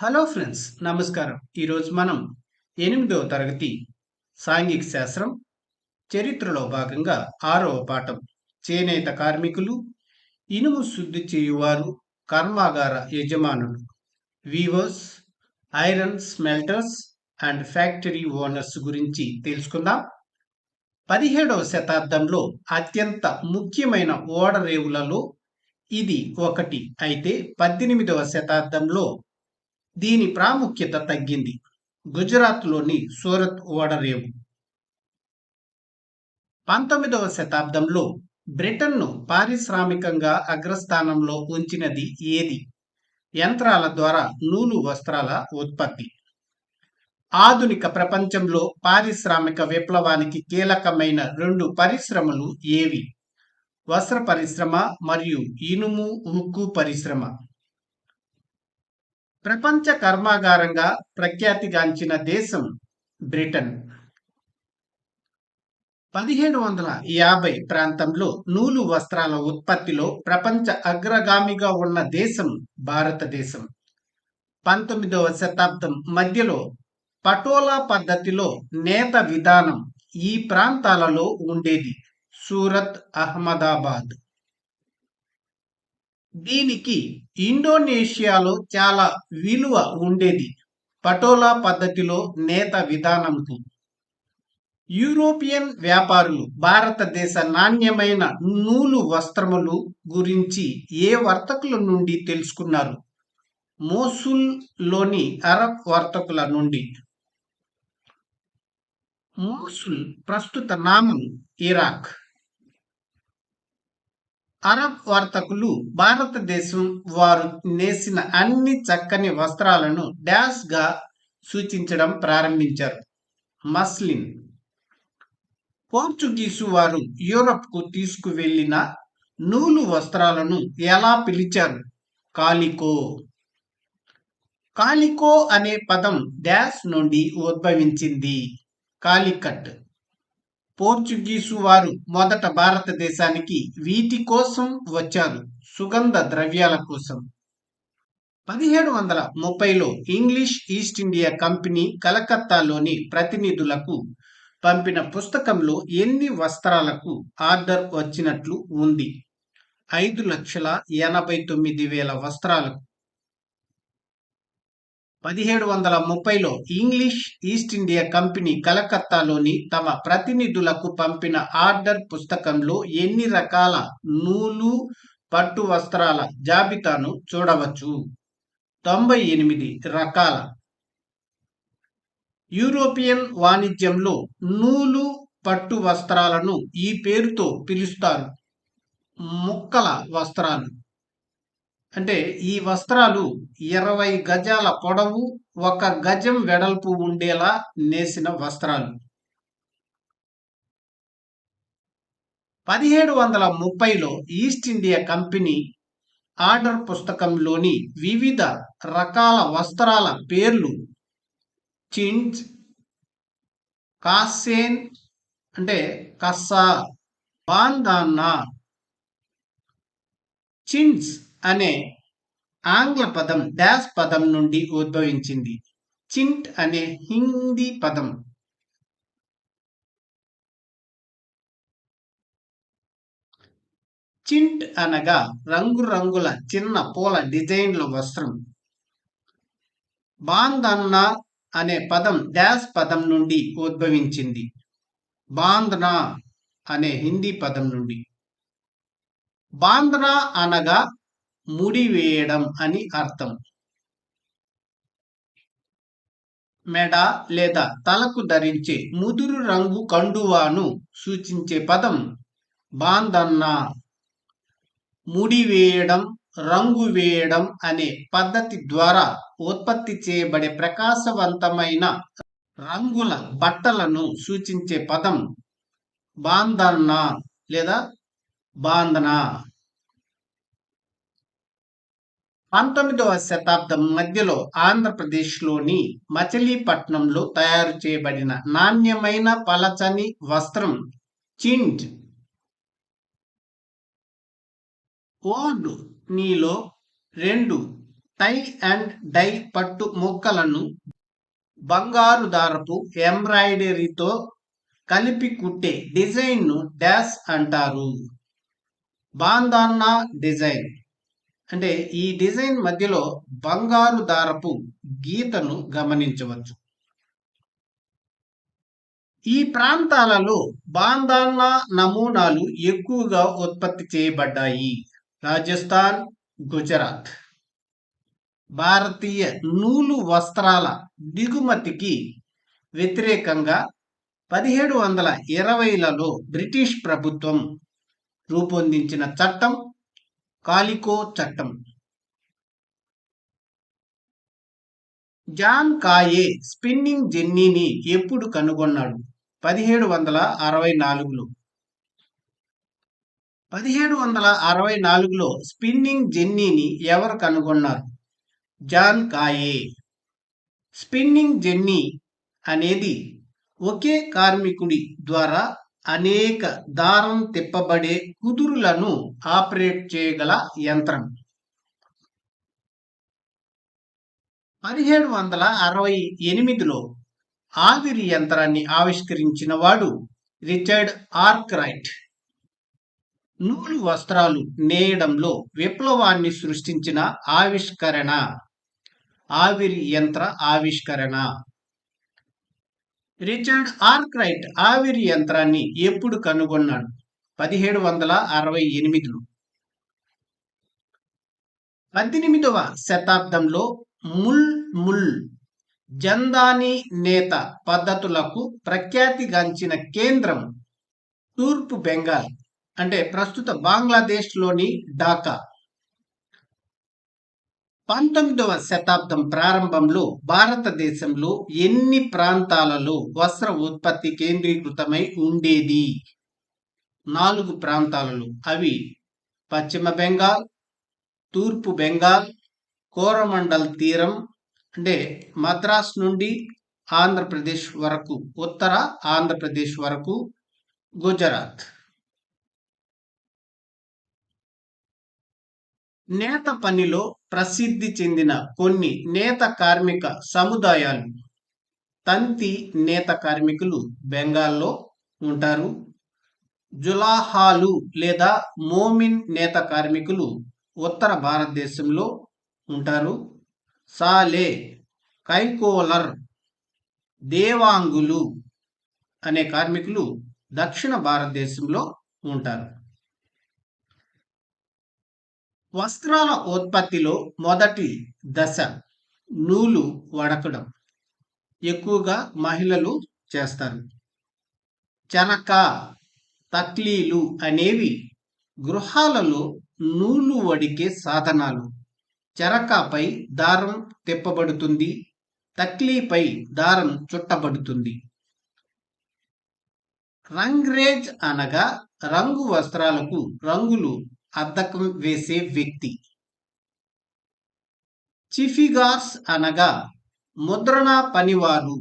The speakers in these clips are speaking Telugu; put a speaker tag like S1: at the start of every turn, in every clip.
S1: హలో ఫ్రెండ్స్ నమస్కారం. ఈరోజు మనం ఎనిమిదవ తరగతి సాంఘిక శాస్త్రం చరిత్రలో భాగంగా ఆరవ పాఠం. చేనేత కార్మికులు ఇనుము శుద్ధి చేయువారు కర్మాగార యజమానులు weavers iron smelters and factory owners గురించి తెలుసుకుందాం. పదిహేడవ శతాబ్దంలో అత్యంత ముఖ్యమైన ఓడరేవులలో ఇది ఒకటి. అయితే పద్దెనిమిదవ శతాబ్దంలో దీని ప్రాముఖ్యత తగ్గింది. గుజరాత్లోని సూరత్ ఓడరేవు. పంతొమ్మిదవ శతాబ్దంలో బ్రిటన్ను పారిశ్రామికంగా అగ్రస్థానంలో ఉంచినది ఏది? యంత్రాల ద్వారా నూలు వస్త్రాల ఉత్పత్తి. ఆధునిక ప్రపంచంలో పారిశ్రామిక విప్లవానికి కీలకమైన రెండు పరిశ్రమలు ఏవి? వస్త్ర పరిశ్రమ మరియు ఇనుము ఉక్కు పరిశ్రమ. ప్రపంచ కర్మాగారంగా ప్రఖ్యాతిగాంచిన దేశం బ్రిటన్. పదిహేడు వందల యాభై ప్రాంతంలో నూలు వస్త్రాల ఉత్పత్తిలో ప్రపంచ అగ్రగామిగా ఉన్న దేశం భారతదేశం. పంతొమ్మిదవ శతాబ్దం మధ్యలో పటోలా పద్ధతిలో నేత విధానం ఈ ప్రాంతాలలో ఉండేది. సూరత్ అహ్మదాబాద్. దీనికి ఇండోనేషియాలో చాలా విలువ ఉండేది. పటోలా పద్ధతిలో నేత విధానంకు యూరోపియన్ వ్యాపారులు భారతదేశ నాణ్యమైన నూలు వస్త్రములు గురించి ఏ వర్తకుల నుండి తెలుసుకున్నారు? మోసుల్లోని అరబ్ వర్తకుల నుండి. మోసుల్ ప్రస్తుత నామం ఇరాక్. అరబ్ వర్తకులు భారతదేశం వారు నేసిన అన్ని చక్కని వస్త్రాలను డ్యాష్గా సూచించడం ప్రారంభించారు. మస్లిన్. పోర్చుగీసు వారు యూరప్కు తీసుకువెళ్ళిన తీసుకువెళ్ళిన నూలు వస్త్రాలను ఎలా పిలిచారు? కాలికో. కాలికో అనే పదం డాష్ నుండి ఉద్భవించింది. కాలికట్. పోర్చుగీసు వారు మొదట భారతదేశానికి వీటి కోసం వచ్చారు సుగంధ ద్రవ్యాల కోసం. పదిహేడు వందల ముప్పైలో ఇంగ్లీష్ ఈస్ట్ ఇండియా కంపెనీ కలకత్తాలోని ప్రతినిధులకు పంపిన పుస్తకంలో ఎన్ని వస్త్రాలకు ఆర్డర్ వచ్చినట్లు ఉంది? ఐదు లక్షల ఎనభై తొమ్మిది వేల వస్త్రాలకు పదిహేడు వందల ముప్పైలో ఇంగ్లీష్ ఈస్ట్ ఇండియా కంపెనీ కలకత్తాలోని తమ ప్రతినిధులకు పంపిన ఆర్డర్ పుస్తకంలో ఎన్ని రకాల నూలు పట్టు వస్త్రాల జాబితాను చూడవచ్చు? తొంభై ఎనిమిది రకాల. యూరోపియన్ వాణిజ్యంలో నూలు పట్టు వస్త్రాలను ఈ పేరుతో పిలుస్తారు. ముక్కల వస్త్రాలు. అంటే ఈ వస్త్రాలు ఇరవై గజాల పొడవు ఒక గజం వెడల్పు ఉండేలా నేసిన వస్త్రాలు. పదిహేడు వందల ముప్పైలో ఈస్ట్ ఇండియా కంపెనీ ఆర్డర్ పుస్తకంలోని వివిధ రకాల వస్త్రాల పేర్లు చింజ్ కాసేన్ అంటే కస్సా బాందానా చిన్స్ అనే ఆంగ్ల పదం డాష్ పదం నుండి ఉద్భవించింది. చింట్ అనే హిందీ పదం. చింట్ అనగా రంగురంగుల చిన్న పూల డిజైన్ల వస్త్రం. బాందన్నా అనే పదం డాష్ పదం నుండి ఉద్భవించింది. బాందనా అనే హిందీ పదం నుండి. బాందనా అనగా ముడి వేయడం అని అర్థం. మెడ లేదా తలకు ధరించే ముదురు రంగు కండువాను సూచించే పదం. బాందన్న. ముడి వేయడం రంగు వేయడం అనే పద్ధతి ద్వారా ఉత్పత్తి చేయబడే ప్రకాశవంతమైన రంగుల బట్టలను సూచించే పదం. బాందన్న లేదా బాందనా. పంతొమ్మిదవ శతాబ్దం మధ్యలో ఆంధ్రప్రదేశ్లోని మచిలీపట్నంలో తయారు చేయబడిన నాణ్యమైన పలచని వస్త్రం చింట్. ఓర్డు నీలో రెండు టై అండ్ డై పట్టు ముక్కలను బంగారు దారపు ఎంబ్రాయిడరీతో కలిపి కుట్టే డిజైన్ను డాష్ అంటారు. బాందాన్నా డిజైన్. అంటే ఈ డిజైన్ మధ్యలో బంగారు దారపు గీతను గమనించవచ్చు. ఈ ప్రాంతాలలో బాందాన్నా నమూనాలు ఎక్కువగా ఉత్పత్తి చేయబడ్డాయి. రాజస్థాన్ గుజరాత్. భారతీయ నూలు వస్త్రాల దిగుమతికి వ్యతిరేకంగా పదిహేడు వందల ఇరవైలలో బ్రిటిష్ ప్రభుత్వం రూపొందించిన చట్టం కాలికో చట్టం. జాన్ కాయే స్పిన్నింగ్ జెన్నీని ఎప్పుడు కనుగొన్నాడు? పదిహేడు వందల అరవై నాలుగులో. పదిహేడు వందల అరవై నాలుగులో స్పిన్నింగ్ జెన్నీని ఎవరు కనుగొన్నారు? జాన్ కాయే. స్పిన్నింగ్ జెన్నీ అనేది ఒకే కార్మికుడి ద్వారా అనేక దారం తిప్పబడే కుదురులను ఆపరేట్ చేయగల యంత్రం. పదిహేడు వందల అరవై ఎనిమిదిలో ఆవిరి యంత్రాన్ని ఆవిష్కరించిన వాడు రిచర్డ్ ఆర్క్రైట్. నూలు వస్త్రాలు నేయడంలో విప్లవాన్ని సృష్టించిన ఆవిష్కరణ. ఆవిరి యంత్ర ఆవిష్కరణ. రిచర్డ్ ఆర్క్రైట్ ఆవిరి యంత్రాన్ని ఎప్పుడు కనుగొన్నాడు? పదిహేడు వందల అరవై ఎనిమిదిలో. పద్దెనిమిదవ శతాబ్దంలో ముల్ ముల్ జందాని నేత పద్ధతులకు ప్రఖ్యాతిగాంచిన కేంద్రం తూర్పు బెంగాల్ అంటే ప్రస్తుత బంగ్లాదేశ్లోని ఢాకా. పంతొమ్మిదవ శతాబ్దం ప్రారంభంలో భారతదేశంలో ఎన్ని ప్రాంతాలలో వస్త్ర ఉత్పత్తి కేంద్రీకృతమై ఉండేది? నాలుగు ప్రాంతాలలో. అవి పశ్చిమ బెంగాల్ తూర్పు బెంగాల్ కోరమండల్ తీరం అంటే మద్రాస్ నుండి ఆంధ్రప్రదేశ్ వరకు ఉత్తర ఆంధ్రప్రదేశ్ వరకు గుజరాత్. నేత పనిలో ప్రసిద్ధి చెందిన కొన్ని నేత కార్మిక సముదాయాలు తంతి నేత కార్మికులు బెంగాల్లో ఉంటారు. జులాహాలు లేదా మోమిన్ నేత కార్మికులు ఉత్తర భారతదేశంలో ఉంటారు. సాలే కైకోలర్ దేవాంగులు అనే కార్మికులు దక్షిణ భారతదేశంలో ఉంటారు. వస్త్రాల ఉత్పత్తిలో మొదటి దశ నూలు వడకడం. ఎక్కువగా మహిళలు చేస్తారు. చెనక తక్లీలు అనేవి గృహాలలో నూలు వడికే సాధనాలు. చెరకపై దారం తిప్పబడుతుంది. తక్లీపై దారం చుట్టబడుతుంది. రంగ్రేజ్ అనగా రంగు వస్త్రాలకు రంగులు అద్దకం వేసే వ్యక్తి. చిఫిగార్స్ అనగా ముద్రణ పనివారు.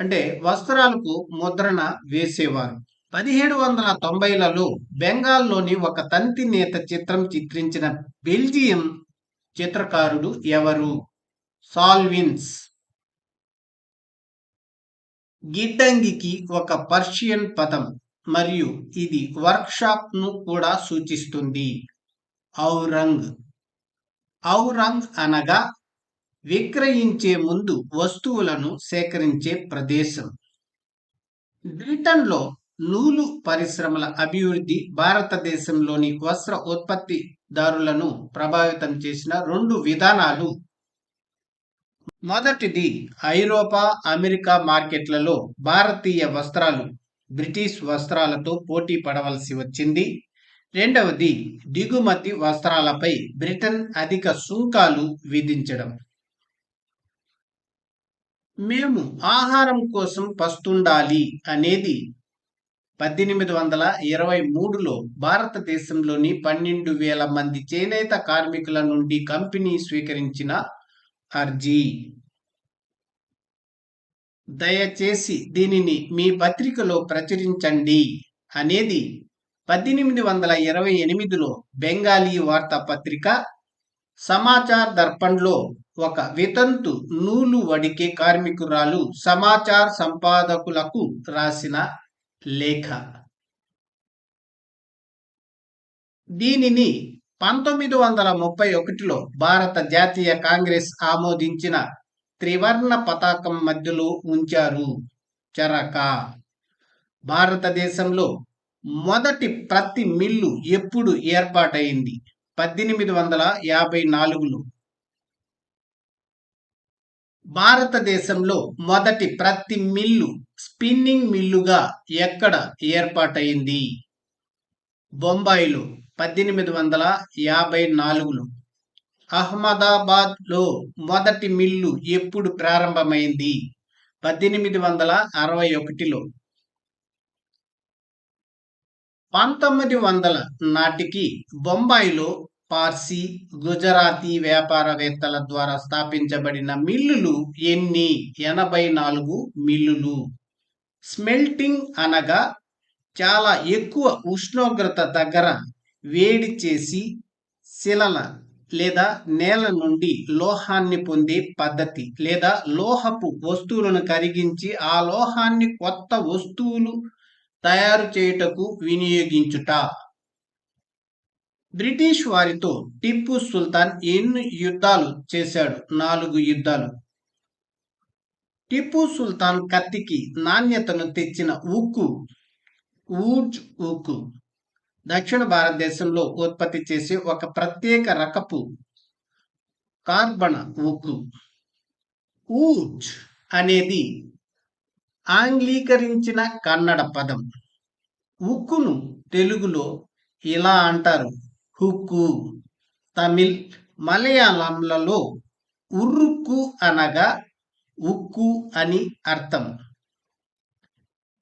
S1: అంటే వస్త్రాలకు ముద్రణ వేసేవారు. పదిహేడు వందల తొంభైలలో బెంగాల్లోని ఒక తంతి నేత చిత్రం చిత్రించిన బెల్జియం చిత్రకారుడు ఎవరు? సాల్విన్స్ గిడ్డంగికి ఒక పర్షియన్ పదం. మరియు ఇది వర్క్షాప్ను కూడా సూచిస్తుంది. ఔరంగ్. ఔరంగ్ అనగా విక్రయించే ముందు వస్తువులను సేకరించే ప్రదేశం. బ్రిటన్లో నూలు పరిశ్రమల అభివృద్ధి భారతదేశంలోని వస్త్ర ఉత్పత్తిదారులను ప్రభావితం చేసిన రెండు విధానాలు. మొదటిది ఐరోపా అమెరికా మార్కెట్లలో భారతీయ వస్త్రాలు. బ్రిటిష్ వస్త్రాలతో పోటీ పడవలసి వచ్చింది. రెండవది దిగుమతి వస్త్రాలపై బ్రిటన్ అధిక సుంకాలు విధించడం. మేము ఆహారం కోసం పస్తుండాలి అనేది పద్దెనిమిది వందల ఇరవై మూడులో భారతదేశంలోని పన్నెండు వేల మంది చేనేత కార్మికుల నుండి కంపెనీ స్వీకరించిన అర్జీ. దయచేసి దీనిని మీ పత్రికలో ప్రచురించండి అనేది పద్దెనిమిది వందల ఇరవై ఎనిమిదిలో బెంగాలీ వార్తాపత్రిక సమాచార్ దర్పణ్లో ఒక వితంతు నూలు వడికే కార్మికురాలు సమాచార్ సంపాదకులకు రాసిన లేఖ. దీనిని పంతొమ్మిది వందల ముప్పై ఒకటిలో భారత జాతీయ కాంగ్రెస్ ఆమోదించిన త్రివర్ణ పతాకం మధ్యలో ఉంచారు. చరక. భారతదేశంలో మొదటి ప్రతి మిల్లు ఎప్పుడు ఏర్పాటైంది? పద్దెనిమిది వందల యాభై నాలుగులో. భారతదేశంలో మొదటి ప్రతి మిల్లు స్పిన్నింగ్ మిల్లుగా ఎక్కడ ఏర్పాటైంది? బొంబాయిలో పద్దెనిమిది వందల యాభై నాలుగులో. అహ్మదాబాద్లో మొదటి మిల్లు ఎప్పుడు ప్రారంభమైంది? పద్దెనిమిది వందల అరవై ఒకటిలో. పంతొమ్మిది వందల నాటికి బొంబాయిలో పార్సీ గుజరాతీ వ్యాపారవేత్తల ద్వారా స్థాపించబడిన మిల్లులు ఎన్ని? ఎనభై నాలుగు మిల్లులు. స్మెల్టింగ్ అనగా చాలా ఎక్కువ ఉష్ణోగ్రత దగ్గర వేడి చేసి శిలల లేదా నేల నుండి లోహాన్ని పొందే పద్ధతి లేదా లోహపు వస్తువులను కరిగించి ఆ లోహాన్ని కొత్త వస్తువులు తయారు చేయుటకు వినియోగించుట. బ్రిటిష్ వారితో టిప్పు సుల్తాన్ ఎన్ని యుద్ధాలు చేశాడు? నాలుగు యుద్ధాలు. టిప్పు సుల్తాన్ కత్తికి నాణ్యతను తెచ్చిన ఉక్కు ఊజ్ ఉక్కు. దక్షిణ భారతదేశంలో ఉత్పత్తి చేసే ఒక ప్రత్యేక రకపు కార్బన ఉక్కు ఊజ్ అనేది ఆంగ్లీకరించిన కన్నడ పదం. ఉక్కును తెలుగులో ఇలా అంటారు. హుక్కు తమిళ్ మలయాళంలలో ఉర్రుక్కు అనగా ఉక్కు అని అర్థం.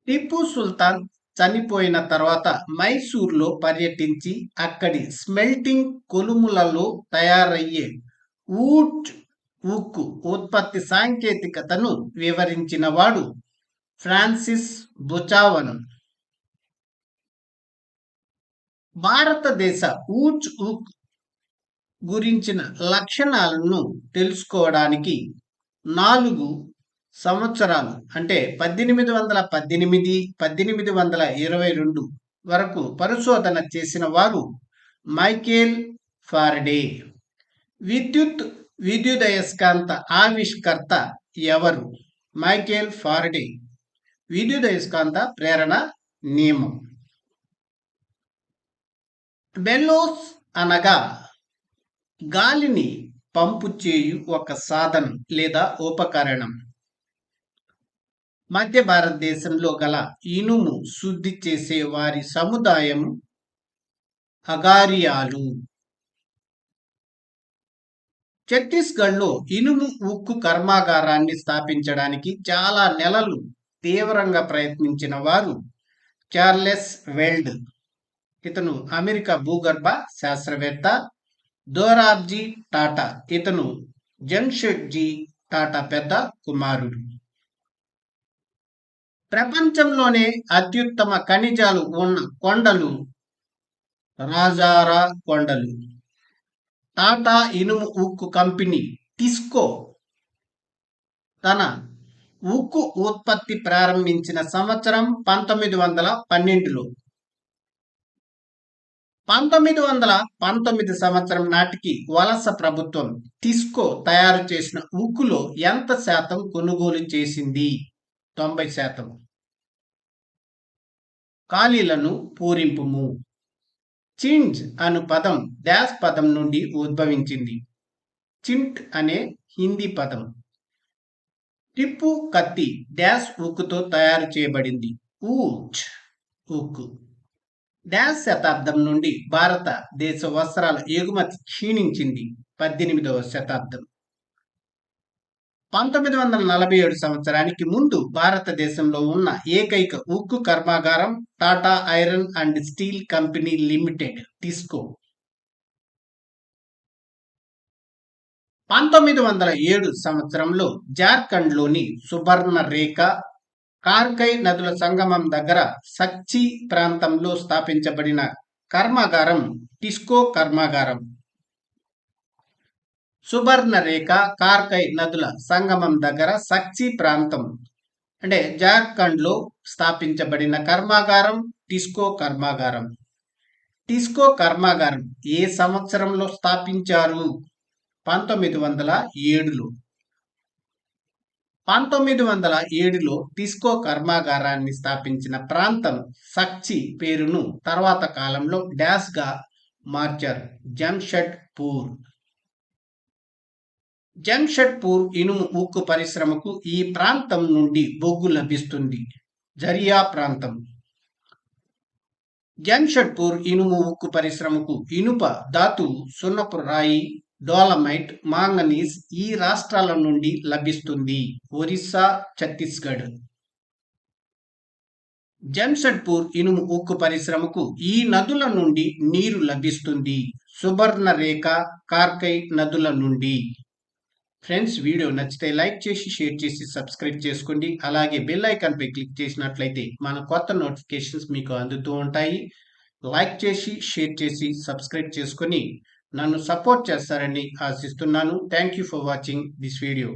S1: టిప్పు సుల్తాన్ చనిపోయిన తర్వాత మైసూర్లో పర్యటించి అక్కడి స్మెల్టింగ్ కొలుములలో తయారయ్యే ఊట్ ఉక్కు ఉత్పత్తి సాంకేతికతను వివరించిన వాడు ఫ్రాన్సిస్ బుచావన్. భారతదేశ ఊచ్ ఉక్ గురించిన లక్షణాలను తెలుసుకోవడానికి నాలుగు సంవత్సరాలు అంటే పద్దెనిమిది వందల పద్దెనిమిది పద్దెనిమిది వందల ఇరవై రెండు వరకు పరిశోధన చేసిన వారు మైకేల్ ఫారడే. విద్యుత్ విద్యుదయస్కాంత ఆవిష్కర్త ఎవరు? Michael Faraday. విద్యుదయస్కాంత ప్రేరణ నియమం. బెల్లోస్ అనగా గాలిని పంపు చేయు ఒక సాధనం లేదా ఉపకరణం. మధ్య భారతదేశంలో గల ఇనుము శుద్ధి చేసే వారి సముదాయం అగారియాలు ఛత్తీస్గఢ్లో ఇనుము ఉక్కు కర్మాగారాన్ని స్థాపించడానికి చాలా నెలలు తీవ్రంగా ప్రయత్నించిన వారు చార్లెస్ వెల్డ్ ఇతను అమెరికా భూగర్భ శాస్త్రవేత్త దోరాబ్జీ టాటా ఇతను జంషెడ్జీ టాటా పెద్ద కుమారుడు. ప్రపంచంలోనే అత్యుత్తమ ఖనిజాలు ఉన్న కొండలు రాజారా కొండలు. టాటా ఇనుము ఉక్కు కంపెనీ టిస్కో తన ఉక్కు ఉత్పత్తి ప్రారంభించిన సంవత్సరం పంతొమ్మిది వందల పన్నెండులో. పంతొమ్మిది వందల పంతొమ్మిది సంవత్సరం నాటికి వలస ప్రభుత్వం టిస్కో తయారు చేసిన ఉక్కులో ఎంత శాతం కొనుగోలు చేసింది? తొంభై శాతం ఖాళీలను పూరింపుము. చింజ్ అను పదం డాష్ పదం నుండి ఉద్భవించింది. చింట్ అనే హిందీ పదం. టిప్పు కత్తి డాష్ ఉక్కుతో తయారు చేయబడింది. ఊచ్ ఉక్కు. డాష్ శతాబ్దం నుండి భారతదేశ వస్త్రాల ఎగుమతి క్షీణించింది. పద్దెనిమిదవ శతాబ్దం. పంతొమ్మిది వందల నలభై ఏడు సంవత్సరానికి ముందు భారతదేశంలో ఉన్న ఏకైక ఉక్కు కర్మాగారం Tata iron and steel company limited TISCO పంతొమ్మిది వందల ఏడు సంవత్సరంలో జార్ఖండ్లోని సుబర్ణ రేఖ కార్కై నదుల సంగమం దగ్గర సచ్చి ప్రాంతంలో స్థాపించబడిన కర్మాగారం టిస్కో కర్మాగారం. సుబర్ణరేఖ కార్కై నదుల సంగమం దగ్గర సక్చి ప్రాంతం. అంటే జార్ఖండ్లో స్థాపించబడిన కర్మాగారం టిస్కో కర్మాగారం. టిస్కో కర్మాగారం ఏ సంవత్సరంలో స్థాపించారు? పంతొమ్మిది వందల ఏడులో. పంతొమ్మిది వందల ఏడులో టిస్కో కర్మాగారాన్ని స్థాపించిన ప్రాంతం సక్చి పేరును తర్వాత కాలంలో డాష్ మార్చారు. జంషెడ్పూర్. జంషెడ్పూర్ ఇనుము ఉక్కు పరిశ్రమకు ఈ ప్రాంతం నుండి బొగ్గు లభిస్తుంది. జరియా ప్రాంతం. జంషెడ్పూర్ ఇనుము ఉక్కు పరిశ్రమకు ఇనుప ధాతు సున్నపు రాయి డోలమైట్ మాంగనీస్ ఈ రాష్ట్రాల నుండి లభిస్తుంది. ఒరిస్సా ఛత్తీస్గఢ్. జంషెడ్పూర్ ఇనుము ఉక్కు పరిశ్రమకు ఈ నదుల నుండి నీరు లభిస్తుంది. సుబర్ణరేఖ కార్కై నదుల నుండి. ఫ్రెండ్స్ వీడియో నచ్చితే లైక్ చేసి షేర్ చేసి సబ్స్క్రైబ్ చేసుకోండి. అలాగే బెల్ ఐకాన్ పై క్లిక్ చేసినట్లయితే మన కొత్త నోటిఫికేషన్స్ మీకు అందుతూ ఉంటాయి. లైక్ చేసి షేర్ చేసి సబ్స్క్రైబ్ చేసుకొని నన్ను సపోర్ట్ చేస్తారని ఆశిస్తున్నాను. Thank you for watching this video